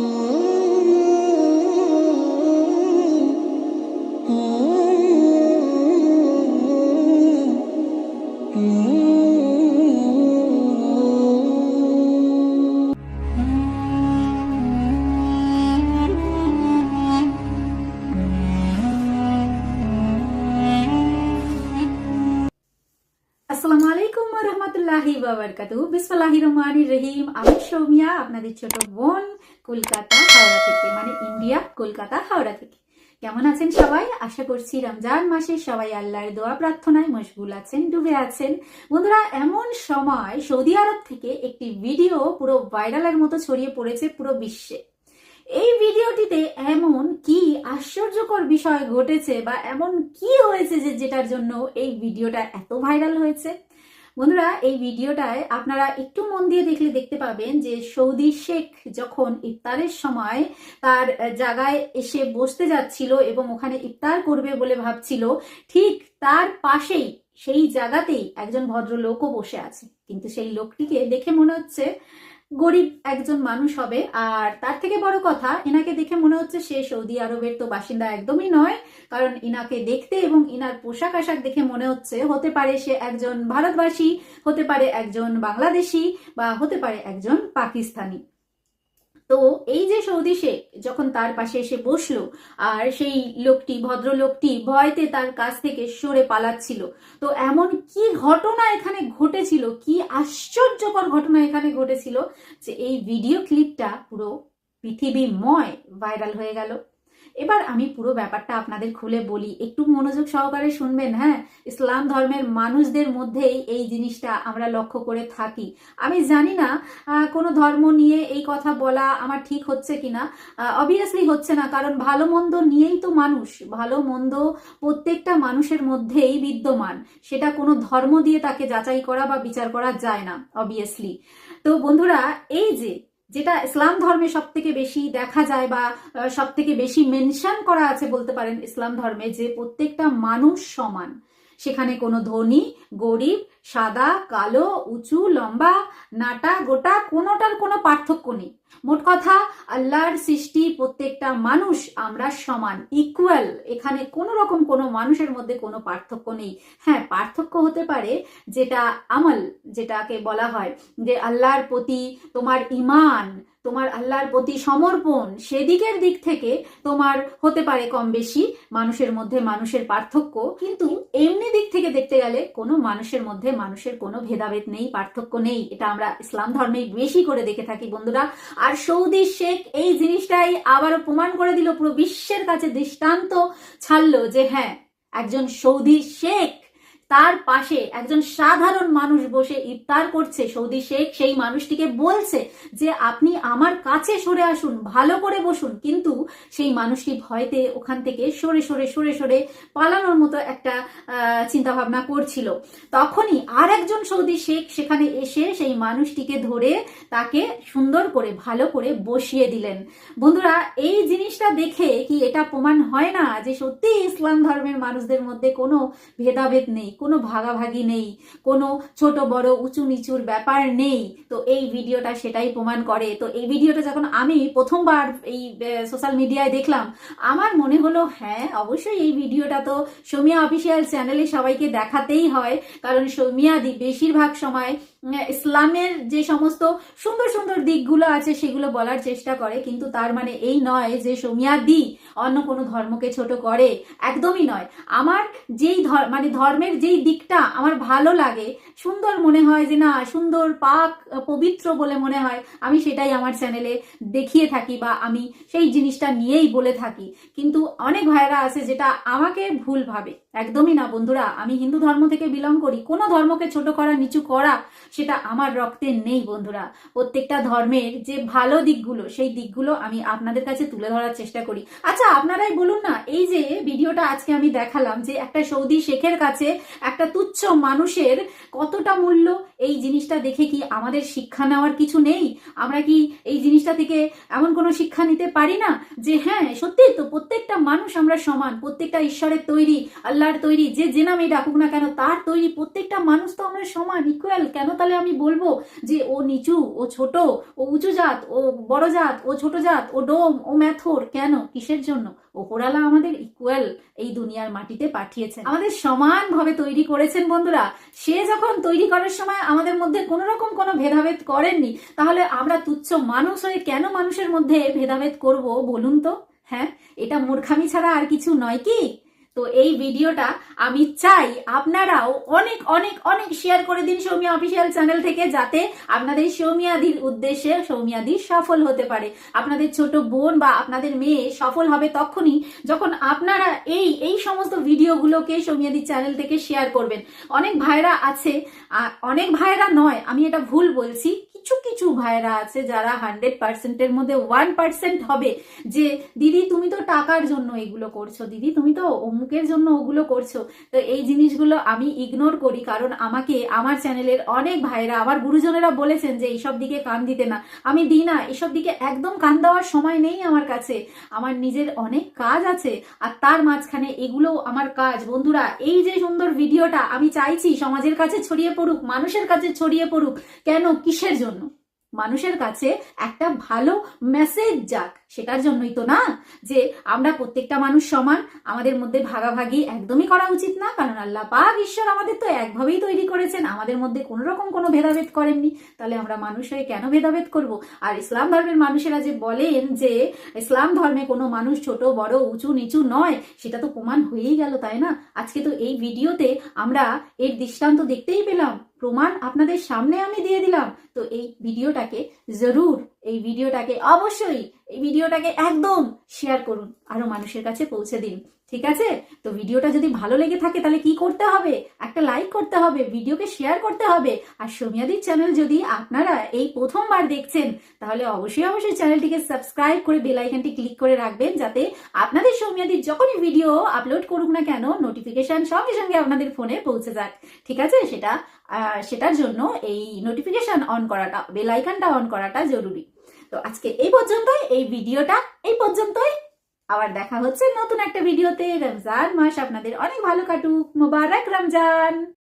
Mm-hmm. রহিম। আমি সৌমিয়া, আপনাদের ছোট বোন কলকাতা, হাওড়া থেকে। মানে ইন্ডিয়া, কলকাতা, হাওড়া থেকে। কেমন আছেন সবাই? আশা মাসে সবাই আল্লাহর দোয়া, প্রার্থনায় আছেন, ডুবে আছেন। বন্ধুরা, এমন সময় সৌদি আরব থেকে একটি ভিডিও পুরো ভাইরালের মতো ছড়িয়ে পড়েছে পুরো বিশ্বে। এই ভিডিওটিতে এমন কি আশ্চর্যকর বিষয় ঘটেছে বা এমন কি হয়েছে যে যেটার জন্য এই ভিডিওটা এত ভাইরাল হয়েছে? বন্ধুরা, এই ভিডিওটায় আপনারা একটু মন দিয়ে দেখলে দেখতে পাবেন যে সৌদি শেখ যখন ইফতারের সময় তার জায়গায় এসে বসতে যাচ্ছিল এবং ওখানে ইফতার করবে বলে ভাবছিল, ঠিক তার পাশেই, সেই জায়গাতেই একজন ভদ্রলোকও বসে আছে। কিন্তু সেই লোকটিকে দেখে মনে হচ্ছে গরিব একজন মানুষ হবে। আর তার থেকে বড় কথা এনাকে দেখে মনে হচ্ছে সে সৌদি আরবের তো বাসিন্দা একদমই নয়। কারণ ইনাকে দেখতে এবং ইনার পোশাক আশাক দেখে মনে হচ্ছে হতে পারে সে একজন ভারতবাসী, হতে পারে একজন বাংলাদেশি বা হতে পারে একজন পাকিস্তানি। তো এই যে সৌদি শেখ যখন তার পাশে এসে বসল, আর সেই লোকটি, ভদ্রলোকটি ভয়তে তার কাছ থেকে সরে পালাচ্ছিল। তো এমন কি ঘটনা এখানে ঘটেছিল, কি আশ্চর্যকর ঘটনা এখানে ঘটেছিল যে এই ভিডিও ক্লিপটা পুরো পৃথিবীময় ভাইরাল হয়ে গেল। এবার আমি পুরো ব্যাপারটা আপনাদের খুলে বলি। একটু মনোযোগ সহকারে শুনবেন হ্যাঁ? ইসলাম ধর্মের মানুষদের মধ্যেই এই জিনিসটা আমরা লক্ষ্য করে থাকি। আমি জানি না কোনো ধর্ম নিয়ে এই কথা বলা আমার ঠিক হচ্ছে কিনা। অবভিয়াসলি হচ্ছে না, কারণ ভালো মন্দ নিয়েই তো মানুষ। ভালো মন্দ প্রত্যেকটা মানুষের মধ্যেই বিদ্যমান। সেটা কোনো ধর্ম দিয়ে তাকে যাচাই করা বা বিচার করা যায় না অবভিয়াসলি তো বন্ধুরা, এই যে যেটা ইসলাম ধর্মে সব থেকে বেশি দেখা যায় বা সব থেকে বেশি মেনশন করা আছে বলতে পারেন ইসলাম ধর্মে যে প্রত্যেকটা মানুষ সমান। সেখানে কোনো ধনী, গরিব, সাদা, কালো, উঁচু, লম্বা, নাটা, গোটা, কোনোটার কোনো পার্থক্য নেই। মোট কথা, আল্লাহর সৃষ্টি প্রত্যেকটা মানুষ আমরা সমান ইকুয়াল এখানে কোনো রকম কোনো মানুষের মধ্যে কোনো পার্থক্য নেই। হ্যাঁ পার্থক্য হতে পারে যেটা আমল, যেটাকে বলা হয় যে আল্লাহর প্রতি তোমার ইমান তোমার আল্লাহর প্রতি সমর্পণ সেদিকের দিক থেকে তোমার হতে পারে কম বেশি, মানুষের মধ্যে মানুষের পার্থক্য। কিন্তু এমনি দিক থেকে দেখতে গেলে কোনো মানুষের মধ্যে মানুষের কোনো ভেদাভেদ নেই, পার্থক্য নেই। এটা আমরা ইসলাম ধর্মেই বেশি করে দেখে থাকি, বন্ধুরা। আর সৌদি শেখ এই জিনিসটাই আবারও প্রমাণ করে দিল, পুরো বিশ্বের কাছে দৃষ্টান্ত ছাড়লো যে হ্যাঁ একজন সৌদি শেখ তার পাশে একজন সাধারণ মানুষ বসে ইফতার করছে। সৌদি শেখ সেই মানুষটিকে বলছে যে, আপনি আমার কাছে সরে আসুন, ভালো করে বসুন। কিন্তু সেই মানুষটি ভয়তে ওখান থেকে সরে সরে সরে সরে পালানোর মতো একটা চিন্তা ভাবনা করছিল। তখনই আর একজন সৌদি শেখ সেখানে এসে সেই মানুষটিকে ধরে তাকে সুন্দর করে, ভালো করে বসিয়ে দিলেন। বন্ধুরা, এই জিনিসটা দেখে কি এটা প্রমাণ হয় না যে সত্যি ইসলাম ধর্মের মানুষদের মধ্যে কোনো ভেদাভেদ নেই? কোনো ভাগাভাগি নেই, কোনো ছোট, বড়, উঁচু, নিচুর ব্যাপার নেই। তো এই ভিডিওটা সেটাই প্রমাণ করে। তো এই ভিডিওটা যখন আমি প্রথমবার এই সোশ্যাল মিডিয়ায় দেখলাম, আমার মনে হলো হ্যাঁ অবশ্যই এই ভিডিওটা তো সোমিয়া অফিসিয়াল চ্যানেলে সবাইকে দেখাতেই হয়। কারণ সোমিয়া দি, বেশিরভাগ সময় ইসলামের যে সমস্ত সুন্দর সুন্দর দিকগুলো আছে, সেগুলো বলার চেষ্টা করে, কিন্তু তার মানে এই নয় যে সৌমিয়া দি অন্য কোনো ধর্মকে ছোট করে। একদমই নয়। আমার যেই মানে ধর্মের যেই দিকটা আমার ভালো লাগে, সুন্দর মনে হয় যে না, সুন্দর, পাক, পবিত্র বলে মনে হয়, আমি সেটাই আমার চ্যানেলে দেখিয়ে থাকি বা আমি সেই জিনিসটা নিয়েই বলে থাকি। কিন্তু অনেক ভাইরা আছে যেটা আমাকে ভুল ভাবে। একদমই না, বন্ধুরা। আমি হিন্দু ধর্ম থেকে বিলং করি। কোনো ধর্মকে ছোট করা, নিচু করা, সেটা আমার রক্তে নেই, বন্ধুরা। প্রত্যেকটা ধর্মের যে ভালো দিকগুলো, সেই দিকগুলো আমি আপনাদের কাছে তুলে ধরার চেষ্টা করি। আচ্ছা আপনারাই বলুন না, এই যে ভিডিওটা আজকে আমি দেখালাম যে একটা সৌদি শেখের কাছে একটা তুচ্ছ মানুষের কতটা মূল্য, এই জিনিসটা দেখে কি আমাদের শিক্ষা নেওয়ার কিছু নেই? আমরা কি এই জিনিসটা থেকে এমন কোনো শিক্ষা নিতে পারি না? যে হ্যাঁ সত্যি তো প্রত্যেকটা মানুষ আমরা সমান, প্রত্যেকটা ঈশ্বরের তৈরি, আল্লাহ আল্লাহর তৈরি, যে যে নামে ডাকুক না কেন, তার তৈরি প্রত্যেকটা মানুষ তো আমরা সমান ইকুয়াল কেন তাহলে আমি বলব যে ও নিচু, ও ছোট, ও উঁচু জাত, ও বড় জাত, ও ছোট জাত, ও ডোম, ও ম্যাথর, কেন, কিসের জন্য? ওপরালা আমাদের ইকুয়াল এই দুনিয়ার মাটিতে পাঠিয়েছেন। আমাদের সমানভাবে তৈরি করেছেন বন্ধুরা। সে যখন তৈরি করার সময় আমাদের মধ্যে কোনো রকম কোনো ভেদাভেদ করেননি, তাহলে আমরা তুচ্ছ মানুষ হয়ে কেন মানুষের মধ্যে ভেদাভেদ করব বলুন তো? হ্যাঁ এটা মূর্খামি ছাড়া আর কিছু নয় কি? তো এই ভিডিওটা আমি চাই আপনারাও অনেক অনেক অনেক শেয়ার করে দিন সৌমিয়া অফিসিয়াল চ্যানেল থেকে যাতে আপনাদের সৌমিয়াদির উদ্দেশ্যে সৌমিয়াদি সফল হতে পারে। আপনাদের ছোট বোন বা আপনাদের মেয়ে সফল হবে তখনই যখন আপনারা এই এই সমস্ত ভিডিওগুলোকে সৌমিয়াদির চ্যানেল থেকে শেয়ার করবেন। অনেক ভাইরা আছে অনেক ভাইরা নয়, আমি এটা ভুল বলছি কিছু কিছু ভাইরা আছে যারা হান্ড্রেড পার্সেন্টের মধ্যে ওয়ান পার্সেন্ট হবে যে, দিদি, তুমি তো টাকার জন্য এগুলো করছ, দিদি, তুমি তো অমুকের জন্য ওগুলো করছ। তো এই জিনিসগুলো আমি ইগনোর করি কারণ আমাকে, আমার চ্যানেলের অনেক ভাইরা আমার গুরুজনেরা বলেছেন যে, এইসব দিকে কান দিতে না। আমি দিই না, এসব দিকে একদম কান দেওয়ার সময় নেই আমার কাছে। আমার নিজের অনেক কাজ আছে আর তার মাঝখানে এগুলো আমার কাজ। বন্ধুরা, এই যে সুন্দর ভিডিওটা আমি চাইছি সমাজের কাছে ছড়িয়ে পড়ুক, মানুষের কাছে ছড়িয়ে পড়ুক, কেন? কিসের জন্য? মানুষের কাছে একটা ভালো মেসেজ যাক, সেটার জন্যই তো না? যে আমরা প্রত্যেকটা মানুষ সমান, আমাদের মধ্যে ভাগাভাগি একদমই করা উচিত না, কারণ আল্লাহ পাক ঈশ্বর আমাদের তো একভাবেই তৈরি করেছেন, আমাদের মধ্যে কোনো রকম কোনো ভেদাভেদ করেননি। তাহলে আমরা মানুষ হয়ে কেন ভেদাভেদ করব? আর ইসলাম ধর্মের মানুষেরা যে বলেন যে ইসলাম ধর্মে কোনো মানুষ ছোট, বড়, উঁচু, নিচু নয়, সেটা তো প্রমাণ হয়েই গেল, তাই না? আজকে তো এই ভিডিওতে আমরা এর দৃষ্টান্ত দেখতেই পেলাম। প্রমাণ আপনাদের সামনে আমি দিয়ে দিলাম। তো এই ভিডিওটাকে জরুর, এই ভিডিওটাকে অবশ্যই, এই ভিডিওটাকে একদম শেয়ার করুন, আরও মানুষের কাছে পৌঁছে দিন। ঠিক আছে? তো ভিডিওটা যদি ভালো লেগে থাকে তাহলে কি করতে হবে? একটা লাইক করতে হবে, ভিডিওকে শেয়ার করতে হবে। আর সোমিয়াদির চ্যানেল যদি আপনারা এই প্রথমবার দেখছেন, তাহলে অবশ্যই অবশ্যই চ্যানেলটিকে সাবস্ক্রাইব করে বেল আইকনটি ক্লিক করে রাখবেন, যাতে আপনাদের সৌমিয়াদির যখনই ভিডিও আপলোড করুক না কেন নোটিফিকেশন সঙ্গে সঙ্গে আপনাদের ফোনে পৌঁছে যাক। ঠিক আছে? সেটা সেটার জন্য এই নোটিফিকেশন অন করাটা বেল আইকনটা অন করাটা জরুরি। তো আজকে এই পর্যন্তই, এই ভিডিওটা এই পর্যন্তই। আবার দেখা হচ্ছে নতুন একটা ভিডিওতে। রমজান মাস আপনাদের অনেক ভালো কাটুক। মোবারক রমজান।